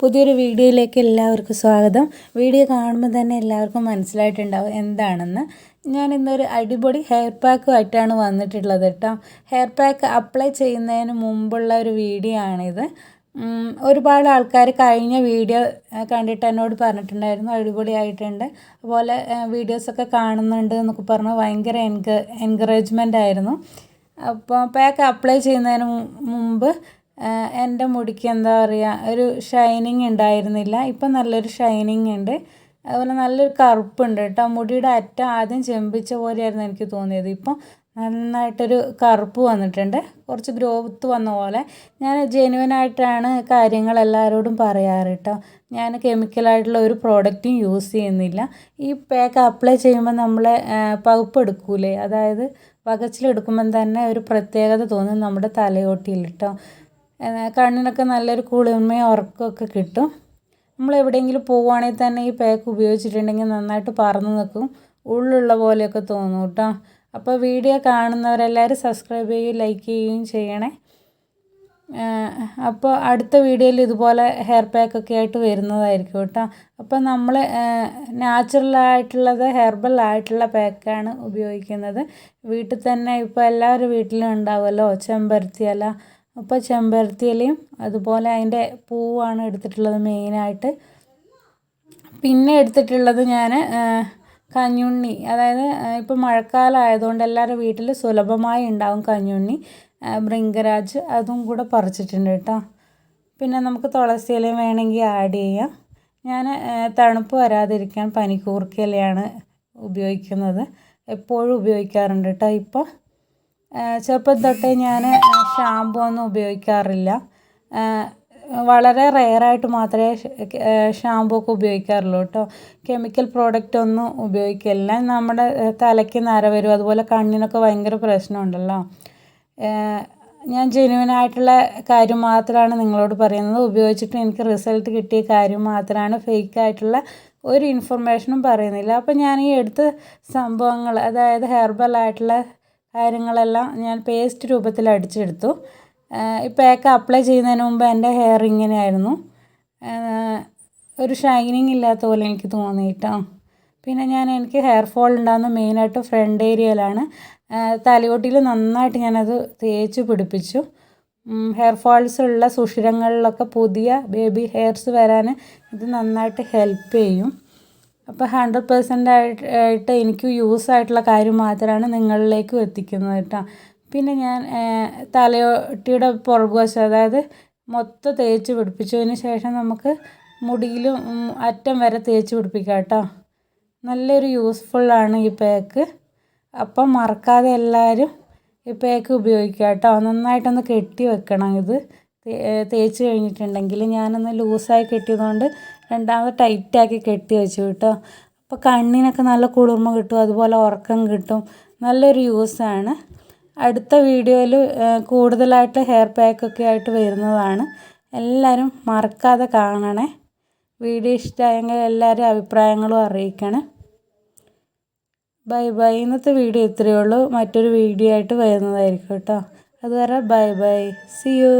പുതിയൊരു വീഡിയോയിലേക്ക് എല്ലാവർക്കും സ്വാഗതം. വീഡിയോ കാണുമ്പോൾ തന്നെ എല്ലാവർക്കും മനസ്സിലായിട്ടുണ്ടാവും എന്താണെന്ന്. ഞാൻ ഇന്നൊരു അടിപൊളി ഹെയർ പാക്കുമായിട്ടാണ് വന്നിട്ടുള്ളത് കേട്ടോ. ഹെയർ പാക്ക് അപ്ലൈ ചെയ്യുന്നതിന് മുമ്പുള്ള ഒരു വീഡിയോ ആണിത്. ഒരുപാട് ആൾക്കാർ കഴിഞ്ഞ വീഡിയോ കണ്ടിട്ട് എന്നോട് പറഞ്ഞിട്ടുണ്ടായിരുന്നു അടിപൊളിയായിട്ടുണ്ട്. അതുപോലെ വീഡിയോസൊക്കെ കാണുന്നുണ്ട് എന്നൊക്കെ പറഞ്ഞാൽ ഭയങ്കര എൻക എൻകറേജ്മെന്റ് ആയിരുന്നു. അപ്പോൾ പാക്ക് അപ്ലൈ ചെയ്യുന്നതിന് മുമ്പ് എന്റെ മുടിക്ക് എന്താ പറയുക ഒരു ഷൈനിങ് ഉണ്ടായിരുന്നില്ല. ഇപ്പം നല്ലൊരു ഷൈനിങ് ഉണ്ട്. അതുപോലെ നല്ലൊരു കറുപ്പുണ്ട് കേട്ടോ. മുടിയുടെ അറ്റം ആദ്യം ചെമ്പിച്ച പോലെയായിരുന്നു എനിക്ക് തോന്നിയത്. ഇപ്പം നന്നായിട്ടൊരു കറുപ്പ് വന്നിട്ടുണ്ട്. കുറച്ച് ഗ്രോത്ത് വന്ന പോലെ. ഞാൻ ജെനുവൻ ആയിട്ടാണ് കാര്യങ്ങൾ എല്ലാവരോടും പറയാറ് കേട്ടോ. ഞാൻ കെമിക്കലായിട്ടുള്ള ഒരു പ്രോഡക്റ്റും യൂസ് ചെയ്യുന്നില്ല. ഈ പാക്ക് അപ്ലൈ ചെയ്യുമ്പോൾ നമ്മളെ പകുപ്പ് എടുക്കൂലേ? അതായത് വകച്ചിലെടുക്കുമ്പം തന്നെ ഒരു പ്രത്യേകത തോന്നും നമ്മുടെ തലയോട്ടിയിൽ കേട്ടോ. കണ്ണിനൊക്കെ നല്ലൊരു കുളിർമയും ഉറക്കമൊക്കെ കിട്ടും. നമ്മൾ എവിടെയെങ്കിലും പോവുകയാണെങ്കിൽ തന്നെ ഈ പാക്ക് ഉപയോഗിച്ചിട്ടുണ്ടെങ്കിൽ നന്നായിട്ട് പറന്ന് നിൽക്കും. ഉള്ളുള്ള പോലെയൊക്കെ തോന്നും കേട്ടോ. അപ്പോൾ വീഡിയോ കാണുന്നവരെല്ലാവരും സബ്സ്ക്രൈബ് ചെയ്യുകയും ലൈക്ക് ചെയ്യുകയും ചെയ്യണേ. അപ്പോൾ അടുത്ത വീഡിയോയിൽ ഇതുപോലെ ഹെയർ പാക്കൊക്കെ ആയിട്ട് വരുന്നതായിരിക്കും കേട്ടോ. അപ്പോൾ നമ്മൾ നാച്ചുറലായിട്ടുള്ളത് ഹെർബൽ ആയിട്ടുള്ള പാക്കാണ് ഉപയോഗിക്കുന്നത്. വീട്ടിൽ തന്നെ ഇപ്പോൾ എല്ലാവരും വീട്ടിലും ഉണ്ടാവുമല്ലോ? ചെമ്പരത്തി ഇല അപ്പോൾ ചെമ്പരത്തി ഇലയും അതുപോലെ അതിന്റെ പൂവാണ് എടുത്തിട്ടുള്ളത് മെയിനായിട്ട്. പിന്നെ എടുത്തിട്ടുള്ളത് ഞാൻ കഞ്ഞുണ്ണി. അതായത് ഇപ്പോൾ മഴക്കാലം ആയതുകൊണ്ട് എല്ലാവരുടെ വീട്ടിൽ സുലഭമായി ഉണ്ടാവും കഞ്ഞുണ്ണി. ബ്രിങ്കരാജ് അതും കൂടെ പറിച്ചിട്ടുണ്ട് കേട്ടോ. പിന്നെ നമുക്ക് തുളസി ഇലയും വേണമെങ്കിൽ ആഡ് ചെയ്യാം. ഞാൻ തണുപ്പ് വരാതിരിക്കാൻ പനിക്കൂർക്ക ഇലയാണ് ഉപയോഗിക്കുന്നത്. എപ്പോഴും ഉപയോഗിക്കാറുണ്ട് കേട്ടോ ഇപ്പോൾ ചെറുപ്പം തൊട്ടേ ഞാൻ ഷാമ്പു ഒന്നും ഉപയോഗിക്കാറില്ല. വളരെ റെയറായിട്ട് മാത്രമേ ഷാമ്പൂ ഒക്കെ ഉപയോഗിക്കാറുള്ളൂ കേട്ടോ. കെമിക്കൽ പ്രോഡക്റ്റ് ഒന്നും ഉപയോഗിക്കില്ല നമ്മുടെ തലയ്ക്ക് നര വരും. അതുപോലെ കണ്ണിനൊക്കെ ഭയങ്കര പ്രശ്നമുണ്ടല്ലോ. ഞാൻ ജെന്യുവൻ ആയിട്ടുള്ള കാര്യം മാത്രമാണ് നിങ്ങളോട് പറയുന്നത്. ഉപയോഗിച്ചിട്ട് എനിക്ക് റിസൾട്ട് കിട്ടിയ കാര്യം മാത്രമാണ് ഫേക്കായിട്ടുള്ള ഒരു ഇൻഫർമേഷനും പറയുന്നില്ല. അപ്പോൾ ഞാൻ ഈ എടുത്ത സംഭവങ്ങൾ അതായത് ഹെർബൽ ആയിട്ടുള്ള കാര്യങ്ങളെല്ലാം ഞാൻ പേസ്റ്റ് രൂപത്തിൽ അടിച്ചെടുത്തു. ഇപ്പോൾ പാക്ക് അപ്ലൈ ചെയ്യുന്നതിന് മുമ്പ് എന്റെ ഹെയർ ഇങ്ങനെയായിരുന്നു. ഒരു ഷൈനിങ് ഇല്ലാത്ത പോലെ എനിക്ക് തോന്നി കേട്ടോ പിന്നെ ഞാൻ എനിക്ക് ഹെയർ ഫോൾ ഉണ്ടാകുന്ന മെയിനായിട്ട് ഫ്രണ്ട് ഏരിയയിലാണ് തലയോട്ടിയിൽ നന്നായിട്ട് ഞാനത് തേച്ച് പിടിപ്പിച്ചു. ഹെയർ ഫോൾസ് ഉള്ള സുഷിരങ്ങളിലൊക്കെ പുതിയ ബേബി ഹെയർസ് വരാൻ ഇത് നന്നായിട്ട് ഹെൽപ്പ് ചെയ്യും. അപ്പോൾ ഹൺഡ്രഡ് പെർസെന്റ് ആയിട്ട് എനിക്ക് യൂസ് ആയിട്ടുള്ള കാര്യം മാത്രമാണ് നിങ്ങളിലേക്കും എത്തിക്കുന്നത് കേട്ടോ. പിന്നെ ഞാൻ തലയോട്ടിയുടെ പുറകുവശം അതായത് മൊത്തം തേച്ച് പിടിപ്പിച്ചതിന് ശേഷം നമുക്ക് മുടിയിലും അറ്റം വരെ തേച്ച് പിടിപ്പിക്കാം കേട്ടോ. നല്ലൊരു യൂസ്ഫുള്ളാണ് ഈ പാക്ക് അപ്പം മറക്കാതെ എല്ലാവരും ഈ പാക്ക് ഉപയോഗിക്കുക കേട്ടോ. നന്നായിട്ടൊന്ന് കെട്ടി വെക്കണം ഇത്. തേച്ച് കഴിഞ്ഞിട്ടുണ്ടെങ്കിൽ ഞാനൊന്ന് ലൂസായി കെട്ടിയതുകൊണ്ട് രണ്ടാമത് ടൈറ്റാക്കി കെട്ടി വെച്ചു കേട്ടോ. അപ്പോൾ കണ്ണിനൊക്കെ നല്ല കുളിർമ കിട്ടും അതുപോലെ ഉറക്കം കിട്ടും. നല്ലൊരു യൂസാണ് അടുത്ത വീഡിയോയിൽ കൂടുതലായിട്ട് ഹെയർ പാക്കൊക്കെ ആയിട്ട് വരുന്നതാണ്. എല്ലാവരും മറക്കാതെ കാണണേ. വീഡിയോ ഇഷ്ടമായെങ്കിൽ എല്ലാവരും അഭിപ്രായങ്ങളും അറിയിക്കണേ. ബൈ ബൈ ഇന്നത്തെ വീഡിയോ ഇത്രയേ ഉള്ളൂ. മറ്റൊരു വീഡിയോ ആയിട്ട് വരുന്നതായിരിക്കും കേട്ടോ. അതുവരെ ബൈ ബൈ സി യു